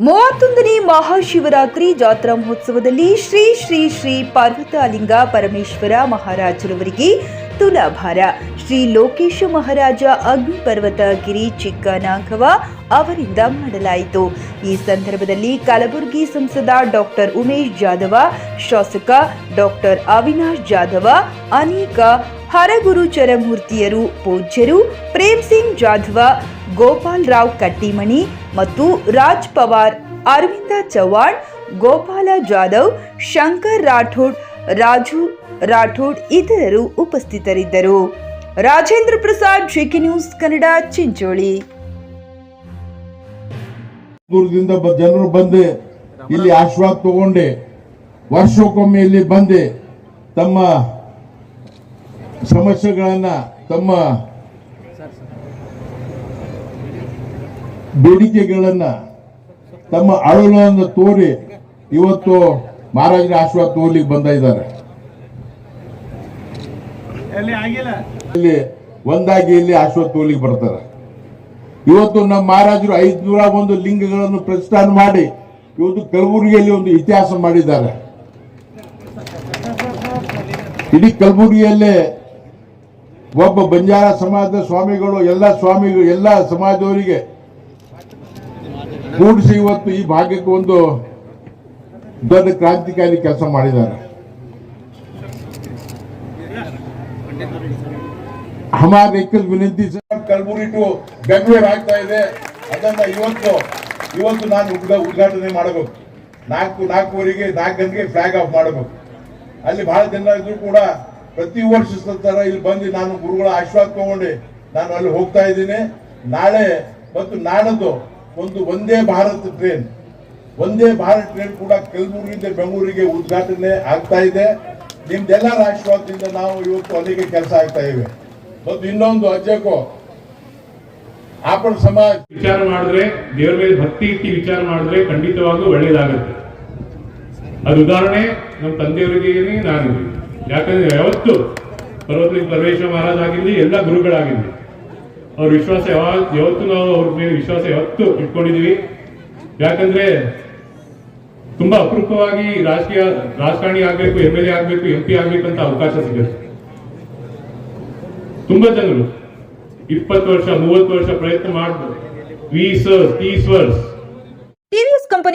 ಮೂವತ್ತೊಂದನೇ ಮಹಾಶಿವರಾತ್ರಿ ಜಾತ್ರಾ ಮಹೋತ್ಸವದಲ್ಲಿ ಶ್ರೀ ಶ್ರೀ ಶ್ರೀ ಪಾರ್ವತಾಲಿಂಗ ಪರಮೇಶ್ವರ ಮಹಾರಾಜರವರಿಗೆ ತುಲಾಭಾರ. ಶ್ರೀ ಲೋಕೇಶ ಮಹಾರಾಜ ಅಗ್ನಿ ಪರ್ವತ ಗಿರಿ ಚಿಕ್ಕನಾಗವ ಅವರಿಂದ ಮಾಡಲಾಯಿತು. ಈ ಸಂದರ್ಭದಲ್ಲಿ ಕಲಬುರಗಿ ಸಂಸದ ಡಾಕ್ಟರ್ ಉಮೇಶ್ ಜಾಧವ, ಶಾಸಕ ಡಾಕ್ಟರ್ ಅವಿನಾಶ್ ಜಾಧವ, ಅನೇಕ ಹರಗುರು ಚರಮೂರ್ತಿಯರು ಪೂಜ್ಯರು ಪ್ರೇಮ್ ಸಿಂಗ್ ಜಾಧವ ಗೋಪಾಲ್ ರಾವ್ ಕಟ್ಟಿಮಣಿ ಮತ್ತು ರಾಜ್ ಪವಾರ್, ಅರವಿಂದ ಚವ್ಹಾಣ್, ಗೋಪಾಲ ಜಾಧವ್, ಶಂಕರ್ ರಾಠೋಡ್, ರಾಜು ರಾಠೋಡ್ ಇತರರು ಉಪಸ್ಥಿತರಿದ್ದರು. Rajendra Prasad, GK news Kannada, Chincholi. ದೂರದಿಂದ ಜನರು ಬಂದೆ, ಇಲ್ಲಿ ಆಶೀರ್ವಾದ ತಗೊಂಡೆ, ವರ್ಷಕ್ಕೊಮ್ಮೆ ಇಲ್ಲಿ ಬಂದೆ, ತಮ್ಮ ಸಮಸ್ಯೆಗಳನ್ನ, ತಮ್ಮ ಬೇಡಿಕೆಗಳನ್ನ ತಮ್ಮ ಅಳಲನ್ನು ತೋರಿ ಇವತ್ತು ಮಹಾರಾಜರ ಆಶೀರ್ವಾದ ತೋರ್ಲಿಕ್ಕೆ ಬಂದ ಇದ್ದಾರೆ. ಇಲ್ಲಿ ಒಂದಾಗಿ ಇಲ್ಲಿ ಆಶೀರ್ವಾದ ತೋರ್ಲಿಕ್ಕೆ ಬರ್ತಾರೆ. ಇವತ್ತು ನಮ್ಮ ಮಹಾರಾಜರು ಐದ್ನೂರ ಒಂದು ಲಿಂಗಗಳನ್ನು ಪ್ರತಿಷ್ಠಾನ ಮಾಡಿ ಇವತ್ತು ಕಲಬುರಗಿಯಲ್ಲಿ ಒಂದು ಇತಿಹಾಸ ಮಾಡಿದ್ದಾರೆ. ಇಡೀ ಕಲಬುರಗಿಯಲ್ಲೇ ಒಬ್ಬ ಬಂಜಾರ ಸಮಾಜದ ಸ್ವಾಮಿಗಳು ಎಲ್ಲ ಸ್ವಾಮಿಗಳು ಎಲ್ಲ ಸಮಾಜದವರಿಗೆ ಕೂಡಿಸಿ ಇವತ್ತು ಈ ಭಾಗಕ್ಕೆ ಒಂದು ದೊಡ್ಡ ಕ್ರಾಂತಿಕಾರಿ ಕೆಲಸ ಮಾಡಿದ್ದಾರೆ. ಹಮಾರ ವಿನಂತಿ ಸರ್, ಕಲಬುರಗಿ ಟು ಬೆಂಗಳೂರು ಆಗ್ತಾ ಇದೆ. ಅದನ್ನ ಇವತ್ತು ಇವತ್ತು ನಾನು ಉದ್ಘಾ- ಉದ್ಘಾಟನೆ ಮಾಡಬೇಕು. ನಾಲ್ಕು, ನಾಲ್ಕೂವರೆಗೆ, ನಾಲ್ಕು ಗಂಟೆಗೆ ಫ್ಲಾಗ್ ಆಫ್ ಮಾಡಬೇಕು. ಅಲ್ಲಿ ಬಹಳ ಜನ ಇದ್ರು ಕೂಡ ಪ್ರತಿ ವರ್ಷ ತರ ಇಲ್ಲಿ ಬಂದು ನಾನು ಗುರುಗಳ ಆಶೀರ್ವಾದ ತಗೊಂಡು ನಾನು ಅಲ್ಲಿ ಹೋಗ್ತಾ ಇದ್ದೀನಿ. ನಾಳೆ, ಮತ್ತು ನಾಡದ್ದು ಒಂದು ಒಂದೇ ಭಾರತ್ ಟ್ರೈನ್ ಒಂದೇ ಭಾರತ್ ಟ್ರೈನ್ ಕೂಡ ಕಲಬುರಗಿಯಿಂದ ಬೆಂಗಳೂರಿಗೆ ಉದ್ಘಾಟನೆ ಆಗ್ತಾ ಇದೆ. ನಿಮ್ದೆಲ್ಲ ಆಶೀರ್ವಾದದಿಂದ ನಾವು ಇವತ್ತು ಅಲ್ಲಿಗೆ ಕೆಲಸ ಆಗ್ತಾ ಇವೆ. ಮತ್ತು ಇನ್ನೊಂದು ಅಜ್ಜಕೋ ಆಪಣ ಸಮಾಜ. ವಿಚಾರ ಮಾಡಿದ್ರೆ, ದೇವರ ಮೇಲೆ ಭಕ್ತಿ ಇಟ್ಟು ವಿಚಾರ ಮಾಡಿದ್ರೆ ಖಂಡಿತವಾಗ್ಲೂ ಒಳ್ಳೇದಾಗುತ್ತೆ. ಅದು ಉದಾಹರಣೆ ನಮ್ಮ ತಂದೆಯವರಿಗೆ ನಾನು ಯಾಕಂದ್ರೆ ಯಾವತ್ತು ಪರ್ವತಲಿಂಗ ಪರಮೇಶ್ವರ ಮಹಾರಾಜ್ ಆಗಿರ್ಲಿ, ಎಲ್ಲ ಗುರುಗಳಾಗಿರ್ಲಿ ಅವ್ರ ವಿಶ್ವಾಸ ಯಾವ ಯಾವತ್ತು ನಾವು ಅವ್ರ ಮೇಲೆ ವಿಶ್ವಾಸ ಯಾವತ್ತು ಇಟ್ಕೊಂಡಿದೀವಿ. ಯಾಕಂದ್ರೆ ತುಂಬಾ ಅಪರೂಪವಾಗಿ ರಾಜಕೀಯ ರಾಜಕಾರಣಿ ಆಗ್ಬೇಕು ಎಂ ಎಲ್ ಎ ಆಗ್ಬೇಕು ಎಂ ಪಿ ಆಗ್ಬೇಕು ಅಂತ ಅವಕಾಶ ಸಿಗುತ್ತೆ. ತುಂಬಾ ಜನರು ಇಪ್ಪತ್ತು ವರ್ಷ, ಮೂವತ್ತು ವರ್ಷ ಪ್ರಯತ್ನ ಮಾಡ್ಬೋದು ವೀಸ್ ತೀಸ್ ವರ್ಷ